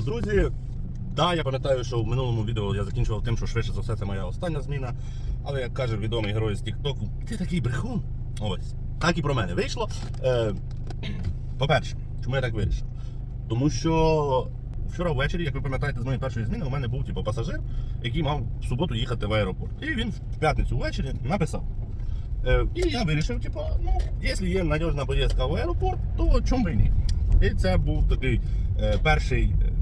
ранку, друзі. Да, я пам'ятаю, що в минулому відео я закінчував тим, що швидше за все це моя остання зміна. Але як каже відомий герой з Тіктоку, ти такий брехун. Ось. Так і про мене вийшло. Е, по-перше, чому я так вирішив? Тому що вчора ввечері, як ви пам'ятаєте, з моєї першої зміни у мене був типу, пасажир, який мав в суботу їхати в аеропорт. І він в п'ятницю ввечері написав. Е, і я вирішив, типу, ну, якщо є надіжна поїздка в аеропорт, то чому би і ні? І це був такий е, перший, е,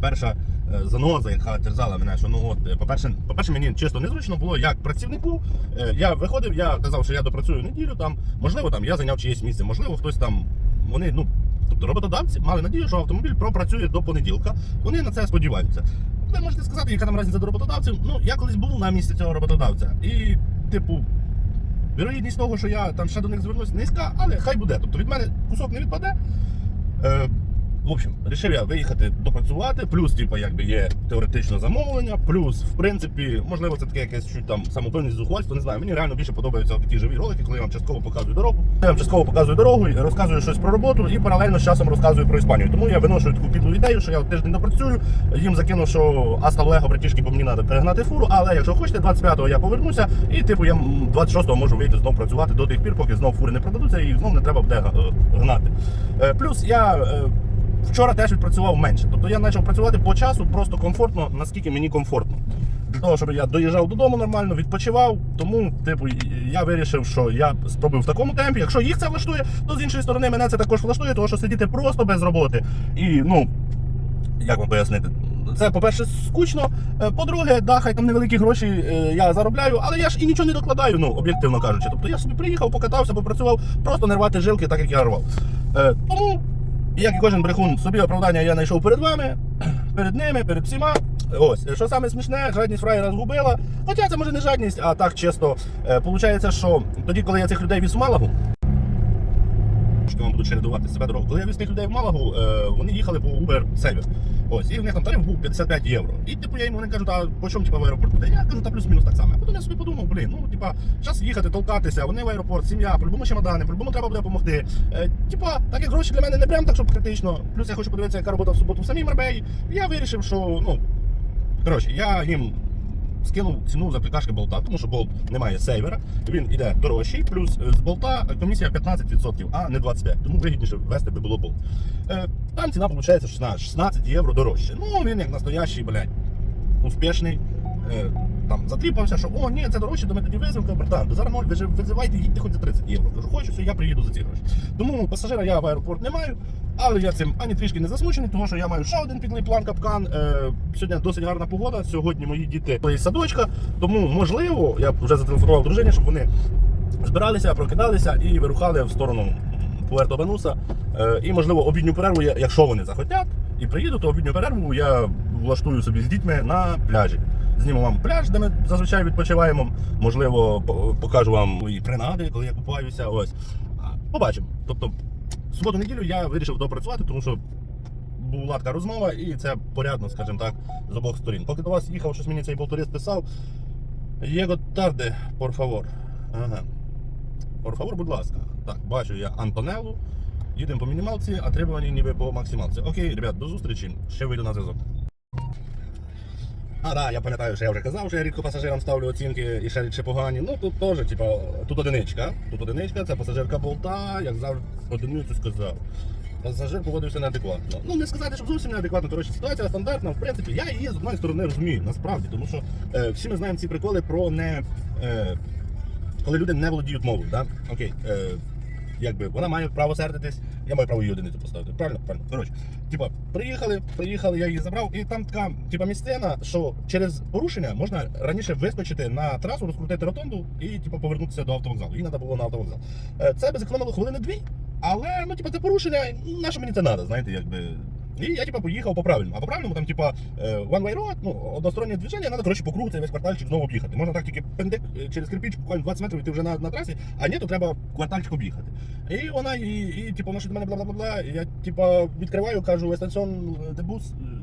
перша е, заноза, яка терзала мене, що ну от, е, по-перше, по-перше, мені чисто незручно було як працівнику. Е, я виходив, я казав, що я допрацюю неділю там, можливо, там я зайняв чиєсь місце, можливо, хтось там, вони, ну, тобто роботодавці мали надію, що автомобіль пропрацює до понеділка. Вони на це сподіваються. Ви можете сказати, яка там різниця до роботодавців. Ну, я колись був на місці цього роботодавця. І, типу, Вірогідність того, що я там ще до них звернусь, низька, але хай буде. Тобто від мене кусок не відпаде. В общем, вирішив я виїхати допрацювати, плюс, типу, якби є теоретично замовлення, плюс, в принципі, можливо, це таке якесь чуть там самопильність зухвальство, не знаю. Мені реально більше подобаються такі живі ролики, коли я вам частково показую дорогу. Я вам частково показую дорогу, розказую щось про роботу і паралельно з часом розказую про Іспанію. Тому я виношу таку підлу ідею, що я тиждень допрацюю, їм закину, що Аста братішки, бо мені треба перегнати фуру, але якщо хочете, 25-го я повернуся, і типу я 26-го можу вийти знов працювати до тих пір, поки знов фури не продадуться і знов не треба буде е, гнати. Е, Плюс я. Вчора теж відпрацював менше. Тобто я почав працювати по часу просто комфортно, наскільки мені комфортно. Для того, щоб я доїжджав додому нормально, відпочивав. Тому, типу, я вирішив, що я спробую в такому темпі. Якщо їх це влаштує, то з іншої сторони мене це також влаштує, тому що сидіти просто без роботи. І, ну, як вам пояснити? Це, по-перше, скучно. Е, По-друге, да, хай там невеликі гроші е, я заробляю, але я ж і нічого не докладаю, ну, об'єктивно кажучи. Тобто я собі приїхав, покатався, попрацював, просто не рвати жилки, так як я рвав. Е, Тому, як і кожен брехун, собі оправдання я знайшов перед вами, перед ними, перед всіма. Ось, що саме смішне, жадність фраєра згубила. Хоча це може не жадність, а так чисто. Е, Получається, що тоді, коли я цих людей віз що вам будуть чередувати себе дорогу. Коли я віз тих людей в Малагу, е, вони їхали по Uber Sever. Ось, і в них там тариф був 55 євро. І типу я їм вони кажуть, а по чому типу, в аеропорт? Я кажу, та плюс-мінус так само. А потім я собі подумав, блін, ну типа, час їхати, толкатися, вони в аеропорт, сім'я, по-любому чемодани, по-любому треба буде допомогти. Е, типа, так як гроші для мене не прям так, щоб критично. Плюс я хочу подивитися, яка робота в суботу в самій Марбеї. Я вирішив, що ну. Коротше, я їм скинув ціну за прикашки болта, тому що болт не має сейвера, він іде дорожчий, плюс е, з болта комісія 15%, а не 25%. Тому вигідніше ввести би було болт. Е, Там ціна виходить 16, 16 євро дорожче. Ну, він як настоящий, блядь, успішний. Е, Там затріпався, що о, ні, це дорожче, то ми тоді визвемо, кажу, братан, зараз ви ж визивайте, їдьте хоч за 30 євро. Кажу, хочу, все, я приїду за ці гроші. Тому пасажира я в аеропорт не маю, але я цим ані трішки не засмучений, тому що я маю ще один підлий план капкан. Е, сьогодні досить гарна погода. Сьогодні мої діти з садочка, тому можливо, я вже зателефонував дружині, щоб вони збиралися, прокидалися і вирухали в сторону Пуерто Бенуса. Е, і можливо обідню перерву, якщо вони захотять, і приїду, то обідню перерву я влаштую собі з дітьми на пляжі. Зніму вам пляж, де ми зазвичай відпочиваємо. Можливо, покажу вам мої принади, коли я купаюся. Ось. Побачимо. Тобто, в суботу-неділю я вирішив допрацювати, тому що була така розмова, і це порядно, скажімо так, з обох сторін. Поки до вас їхав, щось мені цей болторист писав. Єго тарде, por favor. Ага. Por favor, будь ласка. Так, бачу я Антонеллу. Їдемо по мінімалці, а требування ніби по максималці. Окей, ребят, до зустрічі. Ще вийду на зв'язок. А, так, я пам'ятаю, що я вже казав, що я рідко пасажирам ставлю оцінки і ще рідше погані. Ну тут теж, типа, тут одиничка. Тут одиничка, це пасажирка болта, як завжди одиницю сказав. Пасажир поводився неадекватно. Ну не сказати, що зовсім неадекватно. Коротше, ситуація стандартна. В принципі, я її з одної сторони розумію, насправді, тому що е, всі ми знаємо ці приколи про не. Е, коли люди не володіють мовою, да? Окей. Е, якби вона має право сердитись, я маю право її одиницю поставити. Правильно? Правильно. Коротше, типа, приїхали, приїхали, я її забрав, і там така, типа, місцина, що через порушення можна раніше вискочити на трасу, розкрутити ротонду і типа повернутися до автовокзалу. Їй треба було на автовокзал. Е, Це би зекономило хвилини дві, але ну, типа, це порушення, на мені це треба, знаєте, якби. І я типа поїхав по правильному. А по правильному там, типа, е, one way road, ну, одностороннє движення, треба, коротше, по цей весь квартальчик знову об'їхати. Можна так тільки пендик е, через кирпіч, буквально 20 метрів, і ти вже на, на трасі, а ні, то треба квартальчик об'їхати. І вона, і, і типу, вона до мене бла-бла-бла-бла. Я типа відкриваю, кажу, естаціон де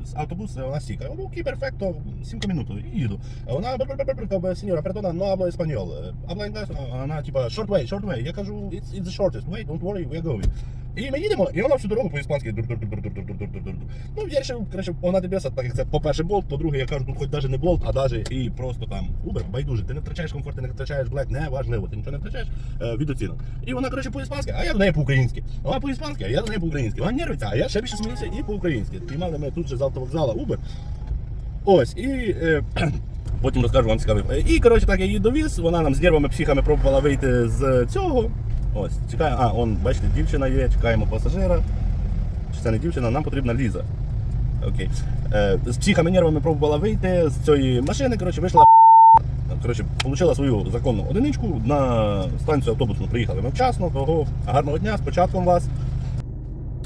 бус, з автобус, вона сіка. Ну, окей, перфекто, 5 минут, і їду. А вона бр-бр-бр-бр, сеньора, perdona, no hablo español. Habla inglés, вона типа, short way, short way. Я кажу, it's, it's the shortest way, don't worry, we're going. І ми їдемо, і вона всю дорогу по-іспанськи. Ну, я вирішив краще погнати беса, так як це, по-перше, болт, по-друге, я кажу, тут хоч навіть не болт, а навіть і просто там Uber, байдуже, ти не втрачаєш комфорт, ти не втрачаєш блядь, не важливо, ти нічого не втрачаєш е, від оцінок. І вона, коротше, по-іспанськи, а я до неї по-українськи. Вона по-іспанськи, а я до неї по-українськи. Вона нервиться, а я ще більше сміюся і по-українськи. Піймали ми тут же з автовокзала Uber. Ось, і. Е, Потім розкажу вам цікавий. Е, і коротше, так я її довіз, вона нам з нервами психами пробувала вийти з цього. Ось, чекає, а, он, бачите, дівчина є, чекаємо пасажира. Чи це не дівчина, нам потрібна Ліза. Окей. Е, з психами нервами пробувала вийти з цієї машини, коротше, вийшла. Коротше, отримала свою законну одиничку на станцію автобусну приїхали ми вчасно, того гарного дня, з початком вас.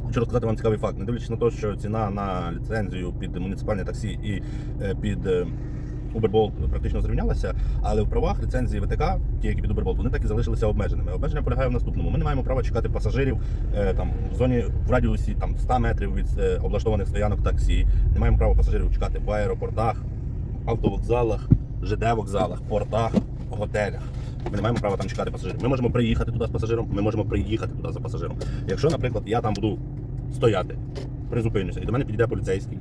Хочу розказати вам цікавий факт. Не дивлячись на те, що ціна на ліцензію під муніципальне таксі і е, під е, Uberbolt практично зрівнялася, але в правах ліцензії ВТК, ті, які під Uberbolt, вони так і залишилися обмеженими. Обмеження полягає в наступному. Ми не маємо права чекати пасажирів е, там, в зоні в радіусі там, 100 метрів від е, облаштованих стоянок таксі. Не маємо права пасажирів чекати в аеропортах, автовокзалах, ЖД-вокзалах, портах, готелях. Ми не маємо права там чекати пасажирів. Ми можемо приїхати туди з пасажиром, ми можемо приїхати туди за пасажиром. Якщо, наприклад, я там буду стояти, призупинюся, і до мене підійде поліцейський,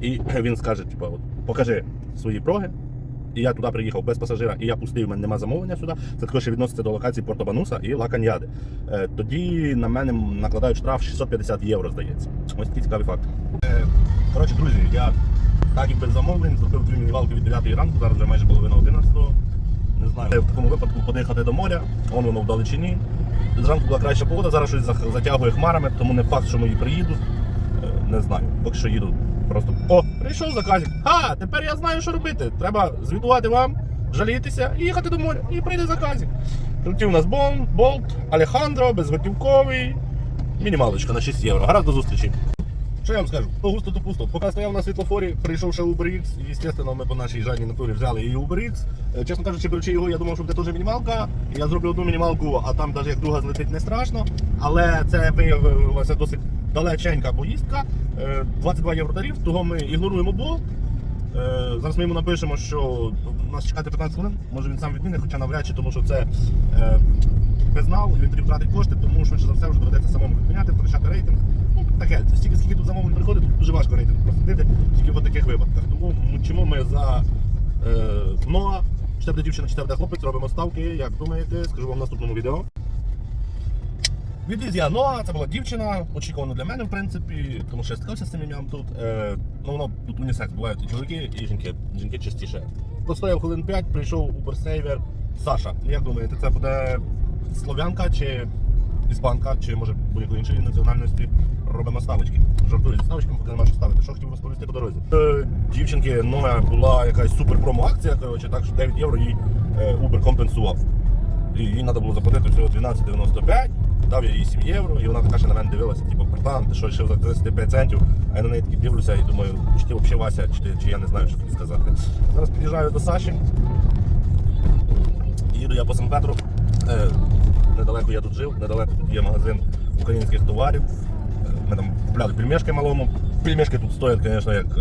і він скаже, типу, покажи свої проги. І я туди приїхав без пасажира, і я пустив, у мене нема замовлення сюди. Це також відноситься до локації Портобануса і Ла Каньяди. Е, тоді на мене накладають штраф 650 євро, здається. Ось такий цікавий факт. Е, коротше, друзі, я так і без замовлень зробив дві мінівалки від 9 ранку, зараз вже майже половина 11 Не знаю. В такому випадку подихати до моря, вон воно в далечині. Зранку була краща погода, зараз щось затягує хмарами, тому не факт, що мої приїдуть. Е, Не знаю. Поки що їду просто. О, прийшов заказик. А, тепер я знаю, що робити. Треба звітувати вам, жалітися і їхати до моря. І прийде заказик. Тут у нас Бон, Болт, Алехандро, безготівковий. Мінімалочка на 6 євро. Гаразд до зустрічі. Що я вам скажу? То густо, то пусто. Поки стояв на світлофорі, прийшов ще UberX, і, звісно, ми по нашій жадній натурі взяли і UberX. Е, Чесно кажучи, беручи його, я думав, що буде теж мінімалка. Я зроблю одну мінімалку, а там навіть як друга злетить не страшно. Але це виявилася досить далеченька поїздка. Е, 22 євро тариф, того ми ігноруємо болт. Е, Зараз ми йому напишемо, що нас чекати 15 хвилин, може він сам відмінить, хоча навряд чи, тому що це е, безнал, він тоді втратить кошти, тому швидше за все вже доведеться самому відміняти, втрачати рейтинг. Ну, таке, стільки, скільки тут замовлень приходить, тут дуже важко рейтинг просадити, тільки в таких випадках. Тому чому ми за е, НОА, чи дівчина, чи хлопець, робимо ставки, як думаєте, скажу вам в наступному відео. Я Ноа, це була дівчина, очікувано для мене, в принципі, тому що я стикався з цим ім'ям тут. Е, ну, воно тут унісекс, бувають і чоловіки, і жінки. Жінки частіше. Постояв хвилин 5, прийшов Uber-сейвер Саша. Як думаєте, це буде слов'янка чи іспанка, чи може будь-якої іншої національності робимо ставочки. Жартую зі ставочками, поки нема що ставити. Що хотів розповісти по дорозі? Е, дівчинки Ноя була якась супер промо-акція, коротше, так що 9 євро їй е, Uber компенсував. І їй треба було заплатити всього 12,95. Дав їй 7 євро, і вона така ще на мене дивилася, типу, братан, ти що ще за 35 центів, а я на неї такий дивлюся і думаю, чи ти взагалі Вася, чи, ти- чи я не знаю, що тобі сказати. Зараз під'їжджаю до Саші. Їду я по Сан-Петру. Е, недалеко я тут жив, недалеко тут є магазин українських товарів. Е, Ми там купляли пельмешки малому. Пельмешки тут стоять, звісно, як. е,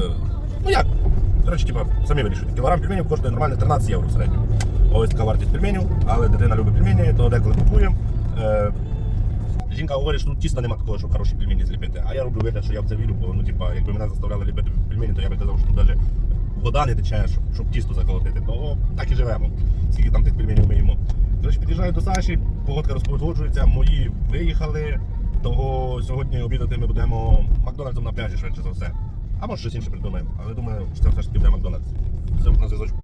Ну як? Коротше, типа, самі вирішуйте. Кілограм пельменів коштує нормально 13 євро в середньому. Ось така вартість пельменів, але дитина любить пельмені, то деколи купуємо. Е, Жінка говорить, що тут тіста нема такого, щоб хороші пельмені зліпити. А я роблю вигляд, що я в це вірю, бо ну, типа, якби мене заставляли ліпити пельмені, то я би казав, що тут навіть вода не тече, щоб, щоб тісто заколотити. То так і живемо. Скільки там тих пельменів ми їмо. Коротше, під'їжджаю до Саші, погодка розпогоджується, мої виїхали. Того сьогодні обідати ми будемо Макдональдсом на пляжі, швидше за все. А може щось інше придумаємо. Але думаю, що це все ж таки буде Макдональдс. Все на зв'язочку.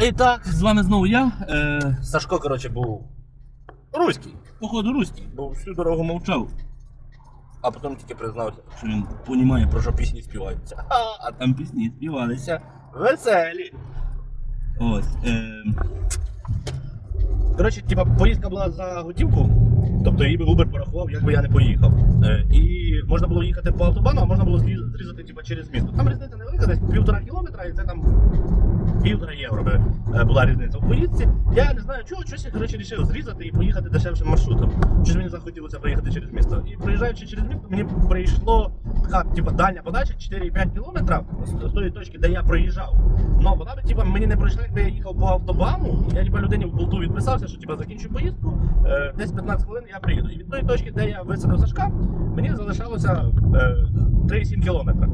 І так, з вами знову я. Е, Сашко, коротше, був руський. походу руський, бо всю дорогу мовчав, А потім тільки признався. що він понімає про що. пісні співаються. А, а там пісні співалися. Веселі. Ось. Е, Коротше, типа, поїздка була за готівку, тобто її би Uber порахував, якби я не поїхав. Е, і можна було їхати по автобану, а можна було зрізати типа, через місто. Там різниця невелика, десь півтора кілометра, і це там півтора євро би е, була різниця в поїздці. Я не знаю чого, щось я коротше вирішив зрізати і поїхати дешевшим маршрутом. Щось мені захотілося проїхати через місто. І проїжджаючи через місто, мені прийшло така, типу, дальня подача 4,5 кілометра з, тої точки, де я проїжджав. Ну, вона б, типу, мені не пройшла, якби я їхав по автобану. Я типу, людині в болту відписався, що типу, закінчу поїздку, е, десь 15 хвилин я приїду. І від тої точки, де я висадив Сашка, мені залишалося е, 3,7 кілометра.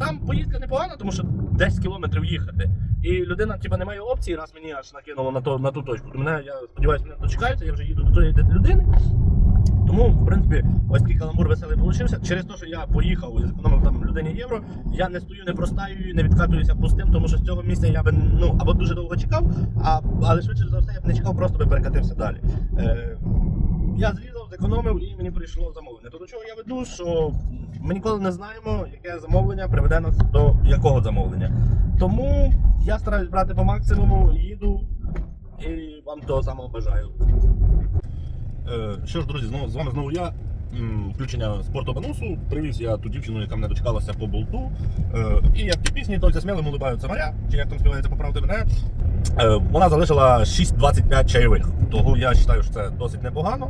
Там поїздка непогана, тому що 10 кілометрів їхати. І людина, типу, не має опції, раз мені аж накинуло на, то, на ту точку. То мене, я сподіваюся, мене дочекаються, я вже їду до тої людини. Тому, в принципі, ось такий каламбур веселий получився. Через те, що я поїхав і зекономив там людині євро, я не стою, не простаю, не відкатуюся пустим, тому що з цього місця я би ну або дуже довго чекав, а, але швидше за все я б не чекав, просто би перекатився далі. Е, я зрізав, зекономив і мені прийшло замовлення. То до чого я веду, що ми ніколи не знаємо, яке замовлення приведе нас до якого замовлення. Тому я стараюсь брати по максимуму, їду і вам того самого бажаю. Е, Що ж, друзі, знову з вами знову я. Включення спорту Банусу. Привіз я ту дівчину, яка мене дочекалася по болту. Е, І як ті пісні, тільки смілим улибаються моря, чи як там співається поправити мене. Е, Вона залишила 6,25 чайових. Того я вважаю, що це досить непогано.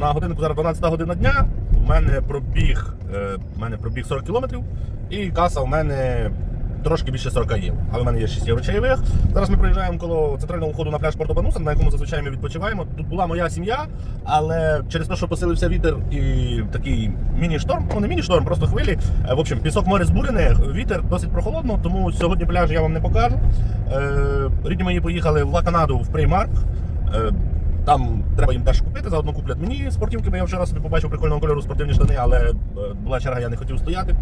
На годиннику зараз 12 година дня. У мене пробіг, е, мене пробіг 40 кілометрів, і каса у мене трошки більше 40 євро. Але в мене є 6 євро чайових. Зараз ми проїжджаємо коло центрального входу на пляж Порто Бануса, на якому зазвичай ми відпочиваємо. Тут була моя сім'я, але через те, що посилився вітер і такий міні-шторм, ну не міні-шторм, просто хвилі. Е, В общем, пісок море збурене, вітер досить прохолодно, тому сьогодні пляж я вам не покажу. Е, Рідні мої поїхали в Ла Канаду в Преймарк. Там треба їм теж купити, заодно куплять мені спортивки, бо я вчора собі побачив прикольного кольору спортивні штани, але е, була черга, я не хотів стояти.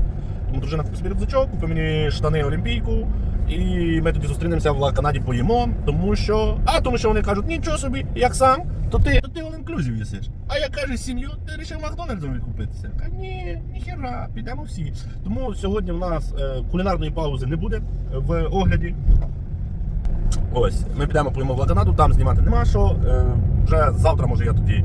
Тому дружина купить собі рюкзачок, купить мені штани Олімпійку, і ми тоді зустрінемося в Канаді поїмо, тому що. А тому що вони кажуть, нічого собі, як сам, то ти, то ти all inclusive їсиш. А я кажу, сім'ю, ти вирішив Макдональдсом відкупитися. Та ні, ніхера, підемо всі. Тому сьогодні в нас е, кулінарної паузи не буде в огляді. Ось, ми підемо поїмо в Ла Канаду, там знімати нема що. Е, вже завтра, може, я тоді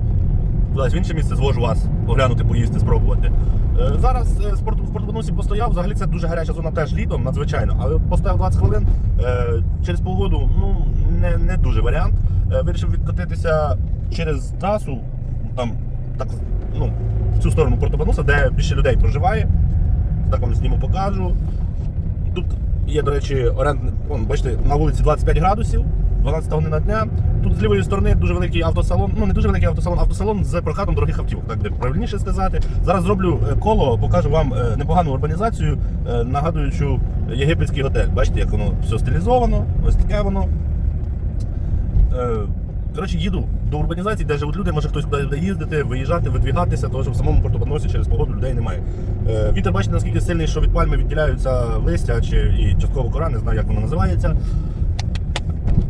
кудись в інше місце звожу вас, оглянути, поїсти, спробувати. Е, Зараз е, спорт, в спортбонусі постояв, взагалі це дуже гаряча зона теж літом, надзвичайно, але постояв 20 хвилин. Е, Через погоду ну, не, не дуже варіант. Е, Вирішив відкотитися через трасу, там так, ну, в цю сторону Портобануса, де більше людей проживає. Так вам зніму покажу. Тут є, до речі, орендний, вон, бачите, на вулиці 25 градусів, 12 година дня. Тут з лівої сторони дуже великий автосалон, ну не дуже великий автосалон, автосалон з прокатом дорогих автівок, так буде правильніше сказати. Зараз зроблю е, коло, покажу вам е, непогану урбанізацію, е, нагадуючу єгипетський готель. Бачите, як воно все стилізовано, ось таке воно. Коротше, їду до урбанізації, де живуть люди, може хтось кудись буде їздити, виїжджати, видвігатися, тому що в самому Портопаносі через погоду людей немає. Е, Вітер, бачите, наскільки сильний, що від пальми відділяються листя чи і частково кора, не знаю, як воно називається.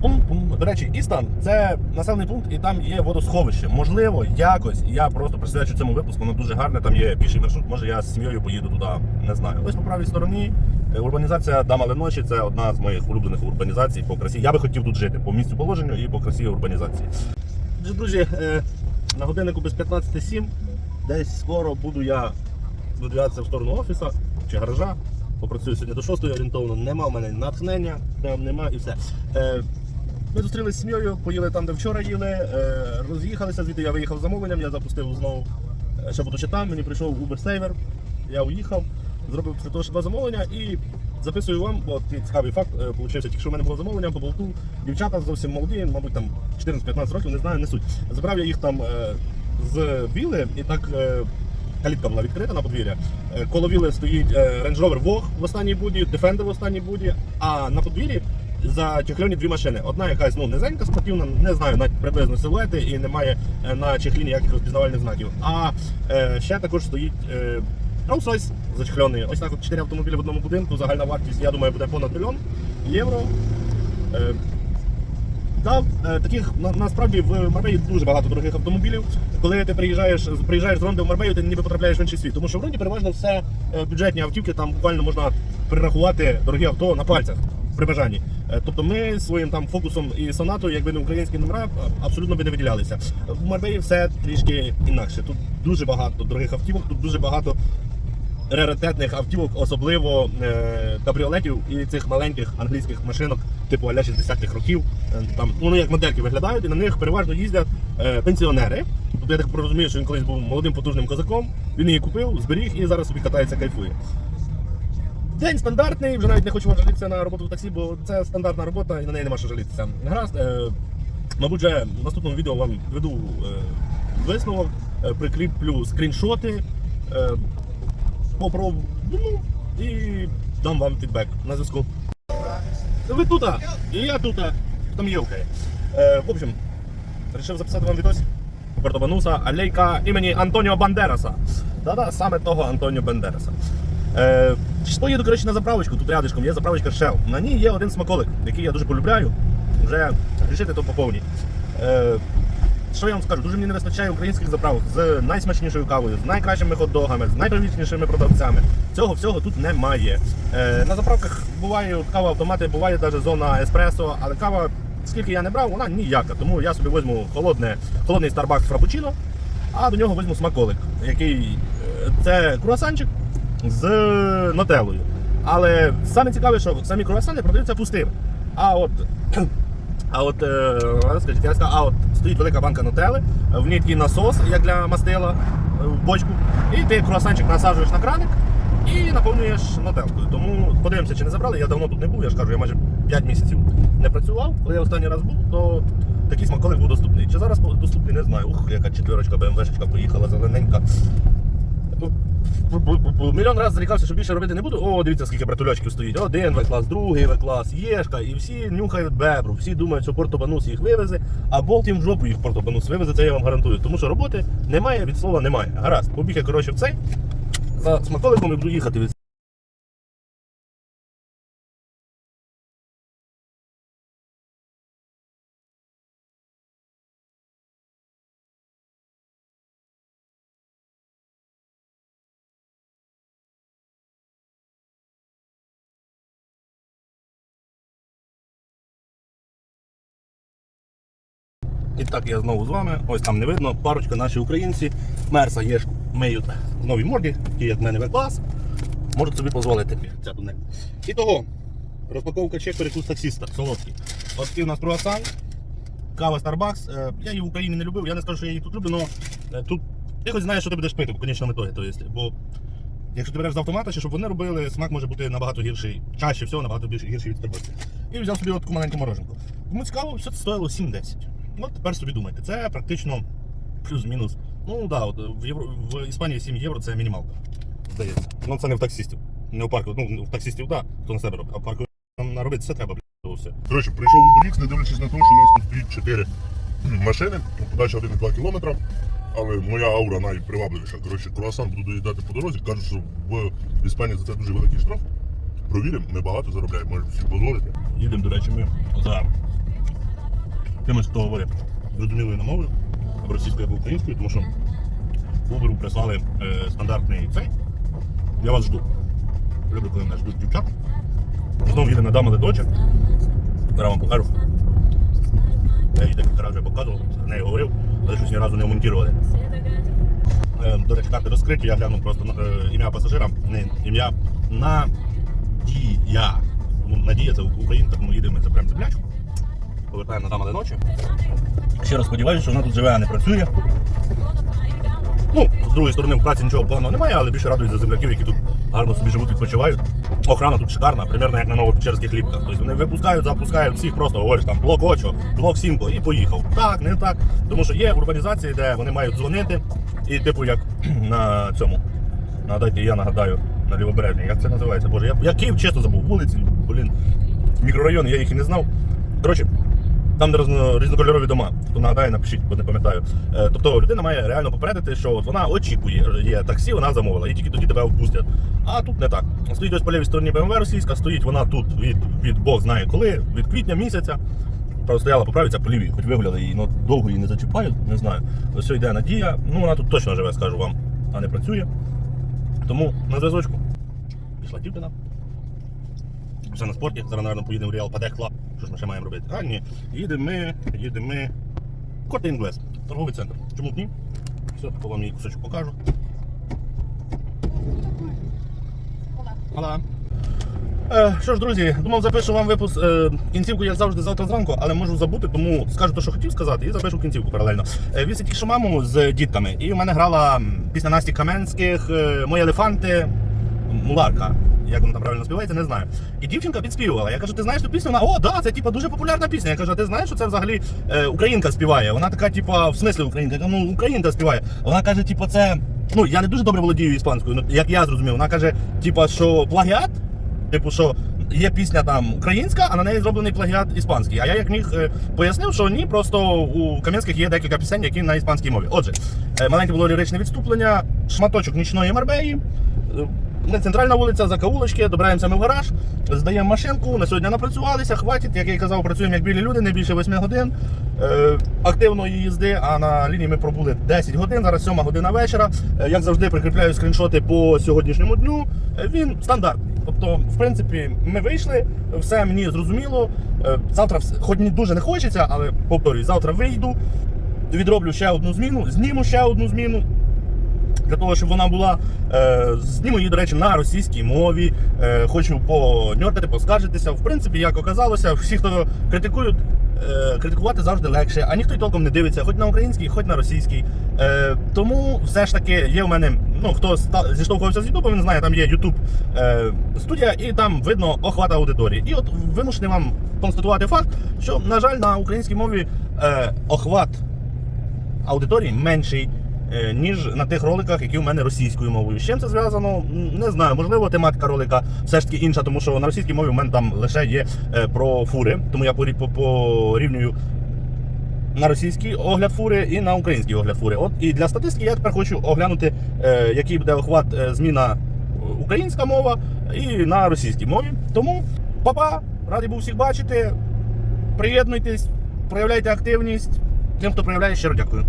Пум-пум. До речі, Істан це населений пункт, і там є водосховище. Можливо, якось я просто присвячу цьому випуску, воно дуже гарне, там є піший маршрут, може я з сім'єю поїду туди, не знаю. Ось по правій стороні е, урбанізація Дама Леночі це одна з моїх улюблених урбанізацій по красі. Я би хотів тут жити по місцю положенню і по красі урбанізації. Друзі, е, на годиннику без 15.07, десь скоро буду я видвигатися в сторону офісу чи гаража. Попрацюю сьогодні до 6 орієнтовно, нема в мене натхнення, прям нема і все. Е, ми зустрілися з сім'єю, поїли там, де вчора їли, е, роз'їхалися звідти, я виїхав з замовленням, я запустив знову ще буду там, мені прийшов Uber Saver, я уїхав, зробив ще два замовлення і записую вам, такий цікавий факт е, получився, тільки що в мене було замовлення по болту. Дівчата зовсім молоді, мабуть, там 14-15 років, не знаю, не суть. Забрав я їх там е, з віли і так. е, Калітка була відкрита на подвір'я. Коло віли стоїть Range Rover Vogue в останній буді, Defender в останній буді, а на подвір'ї зачехлені дві машини. Одна якась ну, низенька спортивна, не знаю навіть приблизно силуети і немає на чехлі ніяких розпізнавальних знаків. А ще також стоїть е, Rolls-Royce зачехлений. Ось так от чотири автомобілі в одному будинку. Загальна вартість, я думаю, буде понад мільйон євро. Е, та, е, таких на, насправді в Марбеї дуже багато дорогих автомобілів. Коли ти приїжджаєш, приїжджаєш з Ронди в Марбею, ти ніби потрапляєш в інший світ. Тому що в Ронді переважно все е, бюджетні автівки, там буквально можна перерахувати дорогі авто на пальцях при бажанні. Е, Тобто ми своїм там фокусом і сонатою, якби не українські номера, абсолютно би не виділялися. В Марбеї все трішки інакше. Тут дуже багато дорогих автівок, тут дуже багато раритетних автівок, особливо е, кабріолетів і цих маленьких англійських машинок, типу аля 60-х років. Е, Там вони як модельки виглядають, і на них переважно їздять е, пенсіонери. Тобто я так розумію, що він колись був молодим потужним козаком, він її купив, зберіг і зараз собі катається, кайфує. День стандартний, вже навіть не хочу жалітися на роботу в таксі, бо це стандартна робота і на неї нема що жалітися. Гаразд, мабуть, вже в наступному відео вам веду висновок, прикріплю скріншоти, попробую і дам вам фідбек на зв'язку. Ви тут, і я тут, там є. Е, в общем, Рішив записати вам відос. Портобануса, алейка імені Антоніо Бандераса. Да-да, саме того Антоніо Бандераса. Е, поїду, коротше, на заправочку, тут рядышком є заправочка Shell. На ній є один смаколик, який я дуже полюбляю. Вже рішити то по. Е, що я вам скажу? Дуже мені не вистачає українських заправок з найсмачнішою кавою, з найкращими хот-догами, з найпривічнішими продавцями. Цього всього тут немає. Е, на заправках буває кава автомати, буває навіть зона еспресо, але кава, скільки я не брав, вона ніяка. Тому я собі візьму холодне, холодний Starbucks Frappuccino, а до нього візьму смаколик, який е, це круасанчик з нотелою. Але саме цікаве, що самі круасани продаються пустими. А от а от, е, скажіть, я сказав, а от стоїть велика банка нутели, в ній такий насос, як для мастила, е, в бочку, і ти круасанчик насаджуєш на краник і наповнюєш нутелкою. Тому подивимося, чи не забрали. Я давно тут не був, я ж кажу, я майже 5 місяців не працював. Коли я останній раз був, то такий смаколик був доступний. Чи зараз доступний, не знаю. Ух, яка четверочка БМВшечка поїхала зелененька. Мільйон разів зарікався, що більше робити не буду. О, дивіться, скільки братульочків стоїть. Один В-клас, другий В-клас, Єшка, і всі нюхають бебру, всі думають, що Портобанус їх вивезе, а болт в жопу їх Портобанус вивезе, це я вам гарантую. Тому що роботи немає, від слова немає. Гаразд, побіг я коротше в цей. За смаколиком і буду їхати від. І так я знову з вами. Ось там не видно. Парочка наші українці. Мерса Єшку миють нові морді, такі як в мене В-клас. Можуть собі дозволити. І того, розпаковка чек перекус таксіста, солодкий. От такий у нас круасан, кава Starbucks. Е, Я її в Україні не любив, я не скажу, що я її тут люблю, але тут ти хоч знаєш, що ти будеш пити в конечному ітогі. То есть, бо якщо ти береш з автомата, ще щоб вони робили, смак може бути набагато гірший, чаще всього набагато гірший від Starbucks. І взяв собі от таку маленьку мороженку. Кому цікаво, все це стоїло 7-10. От тепер собі думайте, це практично плюс-мінус. Ну так, да, от в, Євро... в Іспанії 7 євро це мінімалка. Здається. Ну це не в таксистів. Не у парку. Ну, в таксистів, так, да, хто на себе робить, а в парку нам наробити все треба, блядь, все. Коротше, прийшов у Брікс, не дивлячись на те, що у нас тут стоїть 4 машини, подача 1,2 кілометра. Але моя аура найпривабливіша. Коротше, круасан буду доїдати по дорозі. Кажуть, що в Іспанії за це дуже великий штраф. Провіримо, ми багато заробляємо, можемо всі дозволити. Їдемо, до речі, ми за кимось, хто говорить зрозумілою мовою, або російською або українською, тому що Uber прислали е, стандартний цей. Я вас жду. Люблю, коли мене ждуть дівчат. Знову їдемо на дама ледочок. Зараз вам покажу. Я її декілька разів показував, з нею говорив, але щось ні разу не вмонтували. Е, До речі, карти розкриті, я глянув просто е, ім'я пасажира, не ім'я Надія. Тому Надія це українка, тому їдемо це прям землячку. Повертаємо на там але ночі. Ще раз сподіваюся, що вона тут живе, а не працює. Ну, з другої сторони, в праці нічого поганого немає, але більше радують за земляків, які тут гарно собі живуть, відпочивають. Охрана тут шикарна, примерно як на новопечерських ліпках. Тобто вони випускають, запускають всіх, просто говориш там блок очо, блок сімко і поїхав. Так, не так. Тому що є урбанізації, де вони мають дзвонити, і типу як на цьому. Нагадайте, я нагадаю, на лівобережній. Як це називається? Боже, я, я Київ чесно забув. Вулиці, блін, мікрорайони, я їх і не знав. Коротше, там, де різно- різнокольорові дома, хто нагадає, напишіть, бо не пам'ятаю. Е, Тобто людина має реально попередити, що от вона очікує, є таксі, вона замовила, і тільки тоді тебе впустять. А тут не так. Стоїть ось по лівій стороні БМВ російська, стоїть вона тут від, від Бог знає коли, від квітня місяця. Правда, стояла поправиться по лівій, хоч вигуляли її, ну довго її не зачіпають, не знаю. Ось йде надія. Ну вона тут точно живе, скажу вам, а не працює. Тому на зв'язочку. Пішла дівчина. Все на спорті. Зараз, напевно, поїдемо в Реал Падех Клаб. Ми ще маємо робити? А, ні. Їдемо їдемо ми. Інглес. Торговий центр. Чому б ні? Все, по вам її кусочок покажу. Ола. Е, що ж, друзі, думав, запишу вам випуск е, кінцівку, як завжди, завтра зранку, але можу забути, тому скажу те, що хотів сказати, і запишу кінцівку паралельно. Е, віз тільки маму з дітками, і в мене грала м, пісня Насті Каменських е, Мої елефанти, Муларка. Як вона там правильно співається, не знаю. І дівчинка підспівувала. Я кажу, ти знаєш цю пісню? Вона, о, да, це типа дуже популярна пісня. Я кажу, а ти знаєш, що це взагалі е, українка співає? Вона така, типа, в смислі українка. Я ну українка співає. Вона каже, типа, це. Ну, я не дуже добре володію іспанською, ну як я зрозумів. Вона каже, типа, що плагіат, типу, що є пісня там українська, а на неї зроблений плагіат іспанський. А я як міг е, пояснив, що ні, просто у Кам'янських є декілька пісень, які на іспанській мові. Отже, е, маленьке було ліричне відступлення, шматочок нічної Марбеї. Не центральна вулиця, закаулочки, добираємося ми в гараж, здаємо машинку. На сьогодні напрацювалися, хватить. Як я і казав, працюємо як білі люди, не більше 8 годин е, активної їзди. А на лінії ми пробули 10 годин. Зараз 7 година вечора. Е, як завжди, прикріпляю скріншоти по сьогоднішньому дню. Е, він стандартний. Тобто, в принципі, ми вийшли, все мені зрозуміло. Е, завтра, хоч мені дуже не хочеться, але повторюю, завтра вийду, відроблю ще одну зміну, зніму ще одну зміну для того, щоб вона була. Е, зніму її, до речі, на російській мові. Е, хочу поньортати, поскаржитися. В принципі, як оказалося, всі, хто критикують, е, критикувати завжди легше, а ніхто й толком не дивиться, хоч на українській, хоч на російській. Е, тому все ж таки є в мене. Ну, хто зіштовхувався з Ютубом, він знає, там є Ютуб е, студія, і там видно охват аудиторії. І от вимушений вам констатувати факт, що, на жаль, на українській мові е, охват аудиторії менший, ніж на тих роликах, які у мене російською мовою. З чим це зв'язано? Не знаю. Можливо, тематика ролика все ж таки інша, тому що на російській мові у мене там лише є е, про фури, тому я порі- порівнюю. На російський огляд фури і на український огляд фури. От і для статистики я тепер хочу оглянути, е, який буде охват е, зміна українська мова і на російській мові. Тому, папа, радий був всіх бачити. Приєднуйтесь, проявляйте активність. Тим, хто проявляє, щиро дякую.